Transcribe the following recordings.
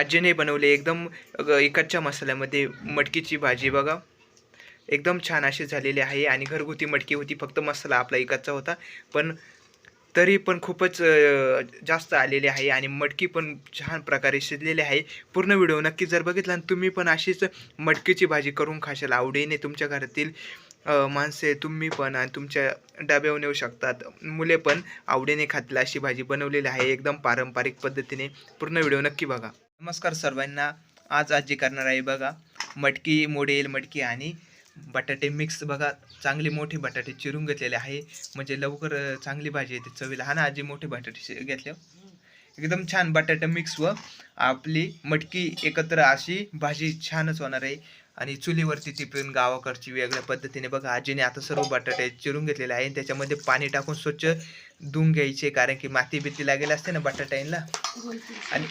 आजीने बनवले एकदम इकडच्या मसाल्यामध्ये मटकीची भाजी बघा. एकदम छान अशी झालेली आहे आणि घरगुती मटकी होती फक्त मसाला आपला इकडचा होता. पण तरी पण खूपच जास्त आलेली आहे आणि मटकी पण छान प्रकारे शिजलेली आहे. पूर्ण व्हिडिओ नक्की जर बघितला आणि तुम्ही पण अशीच मटकीची भाजी करून खाशाल आवडीने तुमच्या घरातील माणसे तुम्ही पण आणि तुमच्या डब्यावर नेऊ शकतात. मुले पण आवडीने खातील अशी भाजी बनवलेली आहे एकदम पारंपरिक पद्धतीने. पूर्ण व्हिडिओ नक्की बघा. नमस्कार सर्वांना. आज आजी करणार आहे बघा मटकी मोडेल मटकी आणि बटाटे मिक्स बघा चांगले मोठे बटाटे चिरून घेतलेले आहे. म्हणजे लवकर चांगली भाजी येते चवीला. हा ना आजी मोठे बटाटे घेतले. एकदम छान बटाटे मिक्स व आपली मटकी एकत्र अशी भाजी छानच होणार आहे. आणि चुलीवरती ती पण गावाकडची वेगळ्या पद्धतीने बघा आजीने आता सर्व बटाटे चिरून घेतलेले आहे. आणि त्याच्यामध्ये पाणी टाकून स्वच्छ धुवून घ्यायचे कारण की माती बिती लागेल असते ना बटाट्यांना. आणि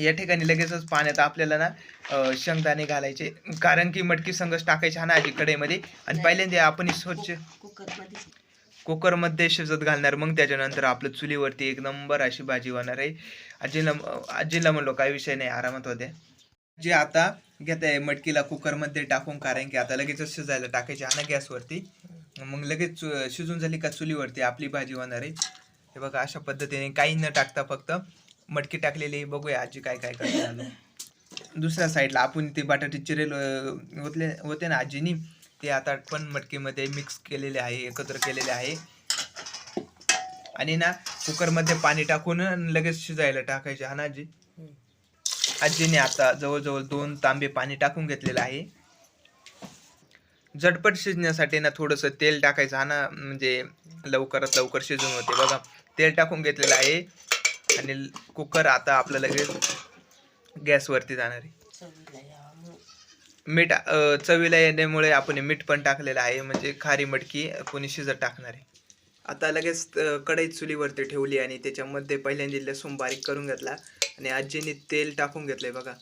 या ठिकाणी लगेचच पाण्यात आपल्याला ना शेंगदाणे घालायचे. कारण की मटकी संगच टाकायचे हा ना आजी कढईमध्ये. आणि पहिल्यांदा आपण स्वच्छ कुकरमध्ये शिजत घालणार. मग त्याच्यानंतर आपलं चुलीवरती एक नंबर अशी भाजी होणार आहे. आजीला आजीला म्हणलो काही विषय नाही. आरामात होते जे आता घेत आहे मटकीला कुकरमध्ये टाकून कारण की आता लगेचच शिजायला टाकायचे हा ना गॅसवरती. मग लगेच शिजून झाली का चुलीवरती आपली भाजी होणार आहे. हे बघा अशा पद्धतीने काही न टाकता फक्त मटकी टाकलेली बघूया आजी काय काय करते दुसऱ्या साईडला आपण ते बटाटे चिरेल होतले होते ना आजीनी. ते आता पण मटकीमध्ये मिक्स केलेले आहे एकत्र केलेले आहे. आणि ना कुकरमध्ये पाणी टाकून लगेच शिजायला टाकायचे. हा ना आजी? आजीने आता जवळजवळ दोन तांबे पाणी टाकून घेतलेलं आहे. झटपट शिजण्यासाठी ना थोडंसं तेल टाकायचं. हा ना म्हणजे लवकरात लवकर शिजून होते बघा. तेल टाकून घेतलेलं आहे. आणि कुकर आता आपलं लगेच गॅसवरती जाणार आहे. मीठ चवीला येण्यामुळे आपण मीठ पण टाकलेलं आहे. म्हणजे खारी मटकी कोणी शिजत टाकणार आहे. आता लगेच कढई चुलीवरती ठेवली आणि त्याच्यामध्ये पहिल्यांदा लसूण बारीक करून घेतला आणि आजीने तेल टाकून घेतलंय बघा.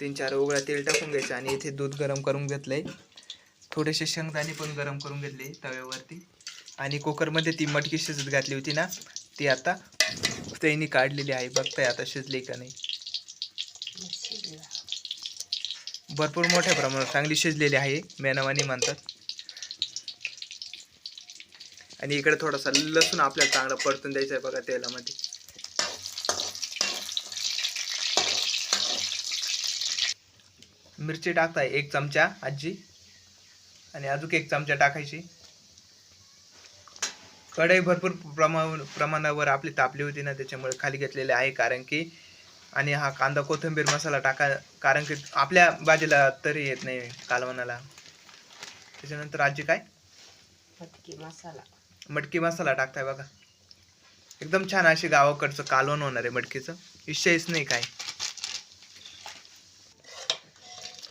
तीन चार उघडा तेल टाकून घ्यायचं आणि इथे दूध गरम करून घेतलंय. थोडेसे शेंगदाणे पण गरम करून घेतले तव्यावरती. आणि कुकरमध्ये ती मटकी शिजत घातली होती ना ती आता त्यांनी काढलेली आहे. बघताय आता शिजली का नाही. भरपूर मोठ्या प्रमाणात चांगली शिजलेली आहे. मेनावानी म्हणतात. आणि इकडे थोडासा लसूण आपल्याला चांगला परतून द्यायचा आहे बघा तेलामध्ये. मिरची टाकताय एक चमचा आजी. आणि अजून एक चमचा टाकायची. कढई भरपूर प्रमाण प्रमाणावर आपली तापली होती ना त्याच्यामुळे खाली घेतलेले आहे. कारण की आणि हा कांदा कोथिंबीर मसाला टाका. कारण की आपल्या भाजीला तरी येत नाही कालवणाला. त्याच्यानंतर आजी काय? मसाला. मटकी मसाला टाकताय बघा. एकदम छान अशी गावाकडचं कालवण होणार आहे मटकीचं. विषयच नाही काय.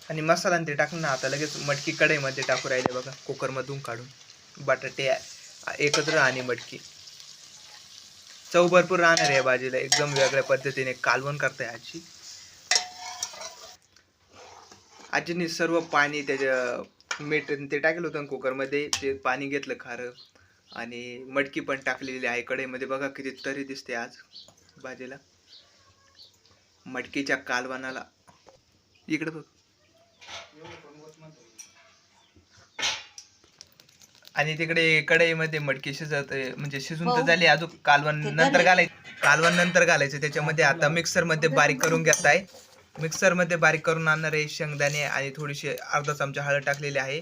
आणि मसाला ते टाकून ना आता लगेच मटकी कढईमध्ये टाकू राहिले बघा. कुकरमधून काढून. बटाटे एकत्र आणि मटकी. चव भरपूर राहणार आहे या भाजीला एकदम वेगळ्या पद्धतीने कालवण करताय आजी. आजीने सर्व पाणी त्याच्या मीठ ते टाकलं होतं कुकरमध्ये ते पाणी घेतलं खारं. आणि मटकी पण टाकलेली आहे कढईमध्ये. बघा किती तरी दिसते आज भाजीला. मटकीच्या कालवणाला. इकडे बघ. आणि तिकडे कढईमध्ये मटकी शिजत म्हणजे शिजून तर हो. झाली अजून कालवण नंतर. घालायचं. कालवण नंतर घालायचं. त्याच्यामध्ये आता मिक्सरमध्ये बारीक करून घेताय. मिक्सरमध्ये बारीक करून आणणार आहे शेंगदाणे आणि थोडीशी अर्धा चमचा हळद टाकलेली आहे.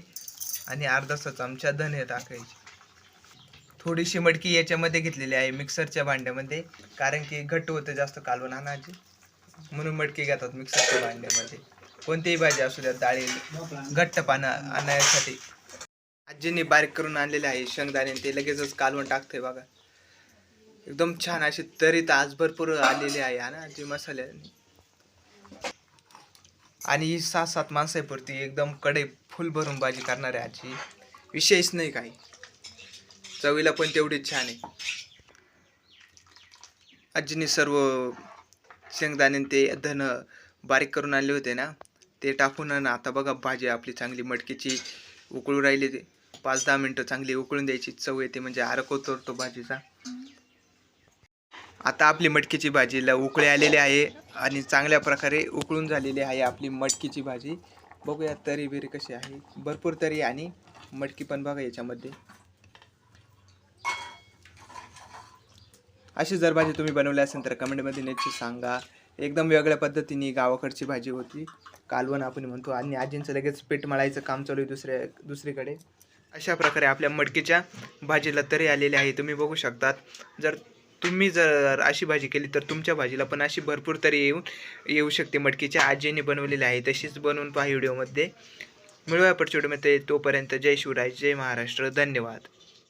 आणि अर्धासा चमचा धने टाकायचे. थोडीशी मटकी याच्यामध्ये घेतलेली आहे मिक्सरच्या भांड्यामध्ये. कारण की घट्ट होतं जास्त कालवण आणायची. म्हणून मटकी घेतात मिक्सरच्या भांड्यामध्ये. कोणतीही भाजी असू द्या डाळी घट्ट पानं आणण्यासाठी आजीने बारीक करून आणलेले आहे शेंगदाणे ते लगेचच कालवून टाकते बघा. एकदम छान अशी तरी तर आज भरपूर आलेली आहे ना आजी मसाले. आणि ही सात सात माणसापुरती एकदम कडे फुल भरून भाजी करणार आहे आजी. विशेष नाही काही. चवीला पण तेवढीच छान आहे. आजीने सर्व शेंगदाणे ते धन बारीक करून आणले होते ना ते टाकून आणि आता बघा भाजी आपली चांगली मटकीची उकळू राहिली ते. पाच दहा मिनटं चांगली उकळून द्यायची. चव येते म्हणजे आरक तो भाजीचा. आता आपली मटकीची भाजीला उकळे आलेली आहे आणि चांगल्या प्रकारे उकळून झालेली आहे आपली मटकीची भाजी. बघूया तरी बिरी कशी आहे. भरपूर तरी आणि मटकी पण बघा याच्यामध्ये. अशी जर भाजी तुम्ही बनवली असेल तर कमेंटमध्ये नक्की सांगा. एकदम वेगळ्या पद्धतीने गावाकडची भाजी होती. कालवण आपण म्हणतो. आणि आजींचं लगेच पेट मळायचं काम चालू आहे दुसऱ्या दुसरीकडे. अशा प्रकारे आपल्या मटकीच्या भाजीला तरी आलेले आहे. तुम्ही बघू शकतात. जर तुम्ही जर अशी भाजी केली तर तुमच्या भाजीला पण अशी भरपूर तरी येऊन येऊ शकते. मटकीच्या आजीने बनवलेली आहे. तशीच बनवून पहा व्हिडिओमध्ये. मिळूया पडचोडमध्ये तोपर्यंत जय शिवराय. जय महाराष्ट्र. धन्यवाद.